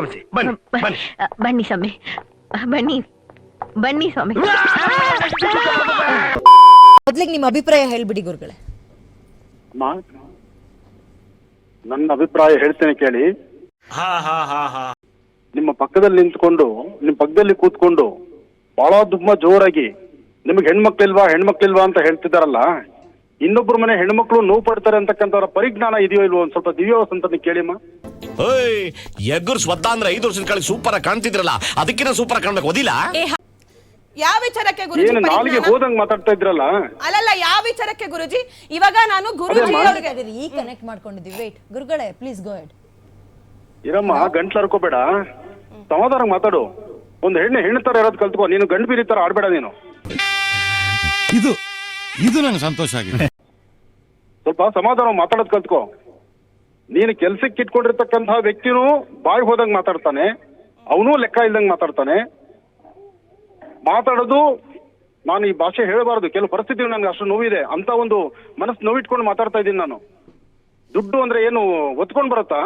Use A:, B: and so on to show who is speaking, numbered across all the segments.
A: ಬನ್ನಿ ಬನ್ನಿ.
B: ಬನ್ನಿ ಸ್ವಾಮಿ. ಬನ್ನಿ. ಬನ್ನಿ ಸ್ವಾಮಿ.
C: ಮೊದ್ಲಿಗೆ ನಿಮ್ಮ ಅಭಿಪ್ರಾಯ ಹೇಳ್ಬಿಡಿ ಗುರುಗಳೇ.
D: ನನ್ನ ಅಭಿಪ್ರಾಯ ಹೇಳ್ತೇನೆ ಕೇಳಿ. ನಿಮ್ಮ ಪಕ್ಕದಲ್ಲಿ ನಿಂತ್ಕೊಂಡು ನಿಮ್ಮ ಪಕ್ಕದಲ್ಲಿ ಕೂತ್ಕೊಂಡು ಬಹಳ ತುಂಬಾ ಜೋರಾಗಿ ನಿಮಗೆ ಹೆಣ್ಮಕ್ಳಿಲ್ವಾ ಹೆಣ್ಮಕ್ಳಿಲ್ವಾ ಅಂತ ಹೇಳ್ತಿದ್ದಾರಲ್ಲ? ಇನ್ನೊಬ್ರ ಮನೆ ಹೆಣ್ಮಕ್ಳು ನೋವು ಪಡ್ತಾರೆ ಅಂತಕ್ಕಂಥವ್ರ ಪರಿಜ್ಞಾನ ಇದೆಯೋ ಇಲ್ವೋ ಒಂದ್ ಸ್ವಲ್ಪ ದಿವ್ಯೋ ಸಂತನ ಕೇಳಿಮ್ಮ
E: ಏಯ್ ಎಗ್ಗುರ್ ಸ್ವತಃ ಅಂದ್ರೆ ಐದು ವರ್ಷದ ಕಾಳಿ ಸೂಪರ್ ಆಗಿ ಕಾಣ್ತಿದ್ರಲ್ಲ ಅದಕ್ಕಿಂತ ಸೂಪರ್ ಆಗಿ ಕಾಣ್ಬೇಕು ಓದಿಲ್ಲ?
F: ಯಾವ ವಿಚಾರಕ್ಕೆ ಗುರುಜಿ
D: ಏನು ನಾಲಿಗೆ
F: ಪರಿಜ್ಞಾನ?
D: ಹೋದಂಗ್ ಮಾತಾಡ್ತಾ ಇದ್ರಲ್ಲ?
F: ಅಲ್ಲಲ್ಲ ಯಾವ ವಿಚಾರಕ್ಕೆ ಗುರುಜಿ? ಇವಾಗ ನಾನು ಗುರುಜಿ
D: ಅವ್ರಿಗೆ
F: ಅವರಿಗೆ
C: ಈ ಕನೆಕ್ಟ್ ಮಾಡ್ಕೊಂಡಿದ್ದೀವಿ. ವೇಟ್ ಗುರುಗಳೇ ಪ್ಲೀಸ್ ಗೋ ಹೆಡ್
D: ಇರಮ್ಮ ಗಂಟ್ಲು ಹರ್ಕೋಬೇಡ ಸಮಾಧಾನ ಮಾತಾಡು. ಒಂದ್ ಹೆಣ್ಣು ಹೆಣ್ಣು ತರ ಇರೋದು ಕಲ್ತ್ಕೋ ನೀನು ಗಂಡು ಬೀರಿ ತರ ಆಡ್ಬೇಡ ನೀನು.
G: ಇದು ಇದು ನಂಗೆ ಸಂತೋಷ ಆಗಿದೆ.
D: ಸ್ವಲ್ಪ ಸಮಾಧಾನ ಮಾತಾಡೋದ್ ಕಲ್ತ್ಕೋ. ನೀನು ಕೆಲ್ಸಕ್ಕೆ ಇಟ್ಕೊಂಡಿರ್ತಕ್ಕಂತಹ ವ್ಯಕ್ತಿನೂ ಬಾಯಿ ಹೋದಂಗ್ ಮಾತಾಡ್ತಾನೆ ಅವನು ಲೆಕ್ಕ ಇಲ್ದಂಗ್ ಮಾತಾಡ್ತಾನೆ. ಮಾತಾಡೋದು ನಾನು ಈ ಭಾಷೆ ಹೇಳಬಾರದು ಕೆಲವು ಪರಿಸ್ಥಿತಿ ನನಗೆ ಅಷ್ಟು ನೋವಿದೆ ಅಂತ ಒಂದು ಮನಸ್ಸು ನೋವಿಟ್ಕೊಂಡು ಮಾತಾಡ್ತಾ ಇದ್ದೀನಿ ನಾನು. ದುಡ್ಡು ಅಂದ್ರೆ ಏನು ಒತ್ಕೊಂಡ್ ಬರುತ್ತಾ?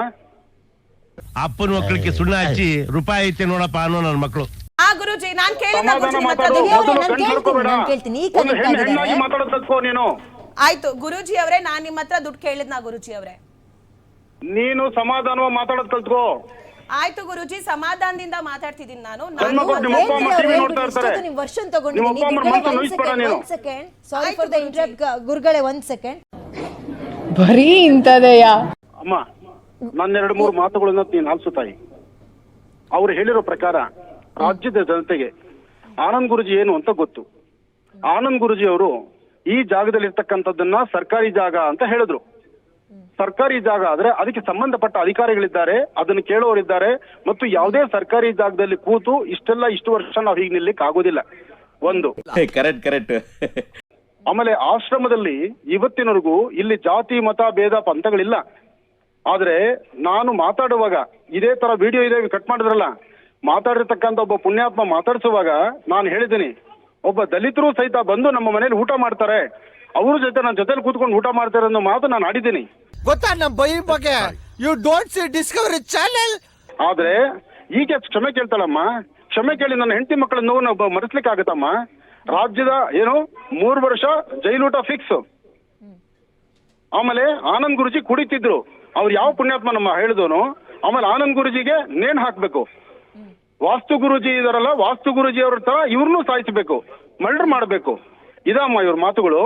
A: ಅಪ್ಪನ ಮಕ್ಕಳಿಗೆ ಸುಣ್ಣ ಹಚ್ಚಿ ರೂಪಾಯಿ ಐತೆ ನೋಡಪ್ಪ ಅನ್ನೋ ನನ್ನ ಮಕ್ಕಳು
F: ಗುರುಜಿ ನಾನು ಕೇಳಿದ
D: ಸಮಾಧಾನ
F: ಗುರುಜಿ.
C: ಕೇಳ್ತೀನಿ, ಕೇಳ್ತೀನಿ.
D: ಒಂದು ಹೆಣ್ಣು ಹೆಣ್ಣಾಗಿ
F: ಆಯ್ತು ಗುರುಜಿ ಅವರೇ ನಾನ್ ನಿಮ್ಮ ಹತ್ರ ದುಡ್ಡು ಕೇಳಿದ್ನಾ ಗುರುಜಿ ಅವರೇ.
D: ನೀನು ಸಮಾಧಾನವಾಗಿ ಮಾತಾಡೋದ್ ಕಲ್ತ್ಕೋ.
F: ಆಯ್ತು ಗುರುಜಿ ಸಮಾಧಾನದಿಂದ ಮಾತಾಡ್ತಿದ್ದೀನಿ ನಾನು. ನಾನು
D: ಮಕ್ಕಳು ನಿಮ್ಮ ಅಪ್ಪ ಅಮ್ಮ ಟಿವಿ ನೋಡ್ತಾ ಇರ್ತಾರೆ.
C: ನೀವು ವರ್ಷನ್
D: ನಿಮ್ಮ
C: ತಗೊಂಡಿದ್ದೀನಿ
D: ಅಪ್ಪ ಅಮ್ಮನ ಮನಸ್ಸನ್ನು ನೋಯಿಸ್ಬೇಡ ನೀನು.
C: Second sorry for the
F: Guruji.
C: Interrupt ಗುರುಗಳೇ ಒಂದ್ ಸೆಕೆಂಡ್
H: ಬರೀ ಇಂಥದೆಯಾ?
D: ಅಮ್ಮ ನನ್ನ ಎರಡು ಮೂರು ಮಾತುಗಳನ್ನ ನೀನು ಆಲಿಸು ತಾಯಿ. ಅವ್ರು ಹೇಳಿರೋ ಪ್ರಕಾರ ರಾಜ್ಯದ ಜನತೆಗೆ ಆನಂದ್ ಗುರುಜಿ ಏನು ಅಂತ ಗೊತ್ತು. ಆನಂದ್ ಗುರುಜಿ ಅವರು ಈ ಜಾಗದಲ್ಲಿ ಇರ್ತಕ್ಕಂಥದ್ದನ್ನ ಸರ್ಕಾರಿ ಜಾಗ ಅಂತ ಹೇಳಿದ್ರು. ಸರ್ಕಾರಿ ಜಾಗ ಆದ್ರೆ ಅದಕ್ಕೆ ಸಂಬಂಧಪಟ್ಟ ಅಧಿಕಾರಿಗಳಿದ್ದಾರೆ ಅದನ್ನು ಕೇಳೋರಿದ್ದಾರೆ ಮತ್ತು ಯಾವುದೇ ಸರ್ಕಾರಿ ಜಾಗದಲ್ಲಿ ಕೂತು ಇಷ್ಟೆಲ್ಲ ಇಷ್ಟು ವರ್ಷ ನಾವು ಹೀಗೆ ನಿಲ್ಲಿಕ್ ಆಗೋದಿಲ್ಲ. ಒಂದು.
E: Correct correct.
D: ಆಮೇಲೆ ಆಶ್ರಮದಲ್ಲಿ ಇವತ್ತಿನವರೆಗೂ ಇಲ್ಲಿ ಜಾತಿ ಮತ ಭೇದ ಪಂಥಗಳಿಲ್ಲ. ಆದ್ರೆ ನಾನು ಮಾತಾಡುವಾಗ ಇದೇ ತರ ವಿಡಿಯೋ ಇದೆ ಕಟ್ ಮಾಡಿದ್ರಲ್ಲ ಮಾತಾಡಿರ್ತಕ್ಕಂಥ ಒಬ್ಬ ಪುಣ್ಯಾತ್ಮ ಮಾತಾಡಿಸುವಾಗ ನಾನು ಹೇಳಿದ್ದೀನಿ ಒಬ್ಬ ದಲಿತರು ಸಹಿತ ಬಂದು ನಮ್ಮ ಮನೇಲಿ ಊಟ ಮಾಡ್ತಾರೆ ಅವ್ರ ಜೊತೆ ನನ್ನ ಜೊತೆಲಿ ಕೂತ್ಕೊಂಡು ಊಟ ಮಾಡ್ತಾರೆ ಅನ್ನೋ ಮಾತು ನಾನು ಆಡಿದ್ದೀನಿ.
G: ಗೊತ್ತಾ ನಮ್ಮ ಬೈ ಬಗ್ಗೆ? You don't see Discovery channel
D: ಆದ್ರೆ ಈಗೆ ಕ್ಷಮೆ ಕೇಳ್ತಾಳಮ್ಮ ಕ್ಷಮೆ ಕೇಳಿ ನನ್ನ ಹೆಂಡತಿ ಮಕ್ಕಳ ನೋವು ನಾವು ಮರೆಸ್ಲಿಕ್ಕೆ ಆಗುತ್ತಮ್ಮ ರಾಜ್ಯದ ಏನು ಮೂರು ವರ್ಷ ಜೈಲೂಟ ಫಿಕ್ಸ್ ಆಮೇಲೆ ಆನಂದ್ ಗುರುಜಿ ಕುಡಿತಿದ್ರು. ಅವ್ರು ಯಾವ ಪುಣ್ಯಾತ್ಮ ನಮ್ಮ ಹೇಳಿದವನು ಆಮೇಲೆ ಆನಂದ್ ಗುರುಜಿಗೆ ನೇಣು ಹಾಕ್ಬೇಕು. ವಾಸ್ತು ಗುರುಜಿ ಇದಾರಲ್ಲ ವಾಸ್ತು ಗುರುಜಿ ಅವ್ರ ತರ ಇವ್ರನ್ನೂ ಸಾಯಿಸಬೇಕು ಮರ್ಡರ್ ಮಾಡಬೇಕು. ಇದಮ್ಮ ಇವ್ರ ಮಾತುಗಳು.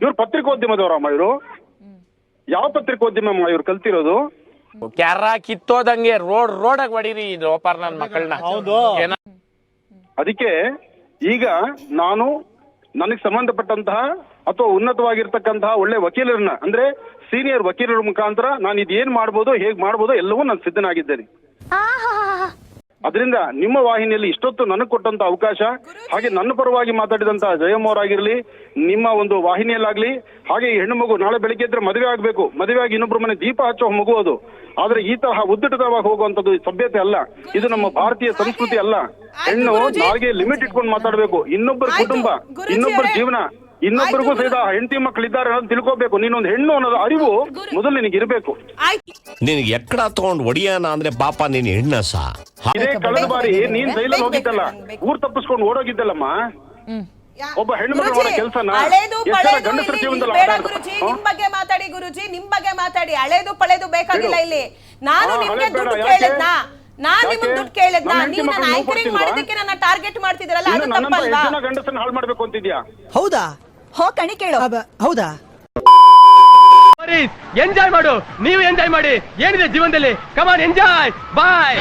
D: ಇವ್ರು ಪತ್ರಿಕೋದ್ಯಮದವರಮ್ಮ ಇವರು. ಯಾವ ಪತ್ರಿಕೋದ್ಯಮ ಅಮ್ಮ ಇವ್ರು ಕಲ್ತಿರೋದು?
I: ಕ್ಯಾರ ಕಿತ್ತೋದಂಗೆ ರೋಡ್ ರೋಡ್ ಹೊಡೀರಿ ಲೋಪಾರ್ ನನ್ ಮಕ್ಕಳನ್ನ ಹೌದು.
D: ಅದಕ್ಕೆ ಈಗ ನಾನು ನನಗೆ ಸಂಬಂಧಪಟ್ಟಂತಹ ಅಥವಾ ಉನ್ನತವಾಗಿರ್ತಕ್ಕಂತಹ ಒಳ್ಳೆ ವಕೀಲರನ್ನ ಅಂದ್ರೆ ಸೀನಿಯರ್ ವಕೀಲರ ಮುಖಾಂತರ ನಾನು ಇದೇನ್ ಮಾಡ್ಬೋದು ಹೇಗ್ ಮಾಡ್ಬೋದು ಎಲ್ಲವೂ ನಾನು ಸಿದ್ಧನಾಗಿದ್ದೇನೆ. ಅದರಿಂದ ನಿಮ್ಮ ವಾಹಿನಿಯಲ್ಲಿ ಇಷ್ಟೊತ್ತು ನನಗೆ ಕೊಟ್ಟಂತ ಅವಕಾಶ ಹಾಗೆ ನನ್ನ ಪರವಾಗಿ ಮಾತಾಡಿದಂತ ಜಯಮ್ಮ ಅವರಾಗಿರ್ಲಿ ನಿಮ್ಮ ಒಂದು ವಾಹಿನಿಯಲ್ಲಾಗ್ಲಿ ಹಾಗೆ ಈ ಹೆಣ್ಣು ಮಗು ನಾಳೆ ಬೆಳಿಗ್ಗೆ ಇದ್ರೆ ಮದುವೆ ಆಗ್ಬೇಕು ಮದುವೆ ಆಗಿ ಇನ್ನೊಬ್ಬರ ಮನೆ ದೀಪ ಹಚ್ಚೋ ಮಗು ಅದು. ಆದ್ರೆ ಈ ತರಹ ಉದ್ದಿಟವಾಗಿ ಹೋಗುವಂತದ್ದು ಸಭ್ಯತೆ ಅಲ್ಲ. ಇದು ನಮ್ಮ ಭಾರತೀಯ ಸಂಸ್ಕೃತಿ ಅಲ್ಲ. ಹೆಣ್ಣು
F: ನಾಳೆಗೆ
D: ನಾಲ್ಗೆ ಲಿಮಿಟ್ ಇಟ್ಕೊಂಡು ಮಾತಾಡಬೇಕು. ಇನ್ನೊಬ್ಬರ ಕುಟುಂಬ ಇನ್ನೊಬ್ಬರ ಜೀವನ. ಇನ್ನೊಬ್ಬರಿಗೂ ಸಹಿತ ಹೆಂಡತಿ ಮಕ್ಕಳಿದ್ದಾರೆ ಅನ್ನೋದು ತಿಳ್ಕೋಬೇಕು. ನೀನೊಂದು ಹೆಣ್ಣು ಅನ್ನೋದು ಅರಿವು ಮೊದಲು ನಿನಗೆ ಇರಬೇಕು.
E: ನಿನಗೆ ಎಕ್ಕಡ ತಗೊಂಡ್ ಒಡಿಯಾನ ಅಂದ್ರೆ ಪಾಪ ನೀನ್ ಹೆಣ್ಣ
D: ಇದೇ ಕಳೆದ ಬಾರಿ ನೀನ್ ಜೈಲಲ್ಲಿ ಹೋಗಿದ್ದಲ್ಲ. ಊರ್ ತಪ್ಪಿಸ್ಕೊಂಡು ಓಡೋಗಿದ್ದಲ್ಲಮ್ಮ? ಒಬ್ಬ ಹೆಣ್ಣು ಮಗಳ ಕೆಲ್ಸನ ಗಂಡಸ್ರ ಜೀವನದಲ್ಲಿ
F: ಬೇಡ ಗುರುಜಿ
D: ಆಡ್ತಾರೆ?
F: ನಿಮ್ ಬಗ್ಗೆ ಮಾತಾಡಿ ಗುರುಜಿ ನಿಮ್ ಬಗ್ಗೆ ಮಾತಾಡಿ. ಹಳೇದು ಪಳೆದು ಬೇಕಾಗಿಲ್ಲ ಇಲ್ಲಿ. ನಾನು ನಿಮ್ಗೆ ದುಡ್ಡು? ಕೇಳಿದ್ನಾ? ನಾನ್? ನಿಮ್ಗೆ ದುಡ್ಡು ಕೇಳಿದ್ನಾ? ನೀವು ನನ್ನ
D: ಮಕ್ಕಳು
F: ಆಂಕರಿಂಗ್ ಮಾಡಿದ್ದಕ್ಕೆ ನನ್ನ ಟಾರ್ಗೆಟ್ ಮಾಡ್ತಿದ್ರಲ್ಲ ಅದು ತಪ್ಪಲ್ವಾ?
D: ಗಂಡಸನ್ನ ಹಾಳು ಮಾಡ್ಬೇಕು ಅಂತಿದ್ಯಾ?
H: ಹೌದಾ?
C: ಹೋ ಕಣಿ ಕೇಳು.
H: ಹೌದಾ?
A: ಎಂಜಾಯ್ ಮಾಡು ನೀವು ಎಂಜಾಯ್ ಮಾಡಿ ಏನಿದೆ ಜೀವನದಲ್ಲಿ? ಕಮಾನ್ ಎಂಜಾಯ್ ಬಾಯ್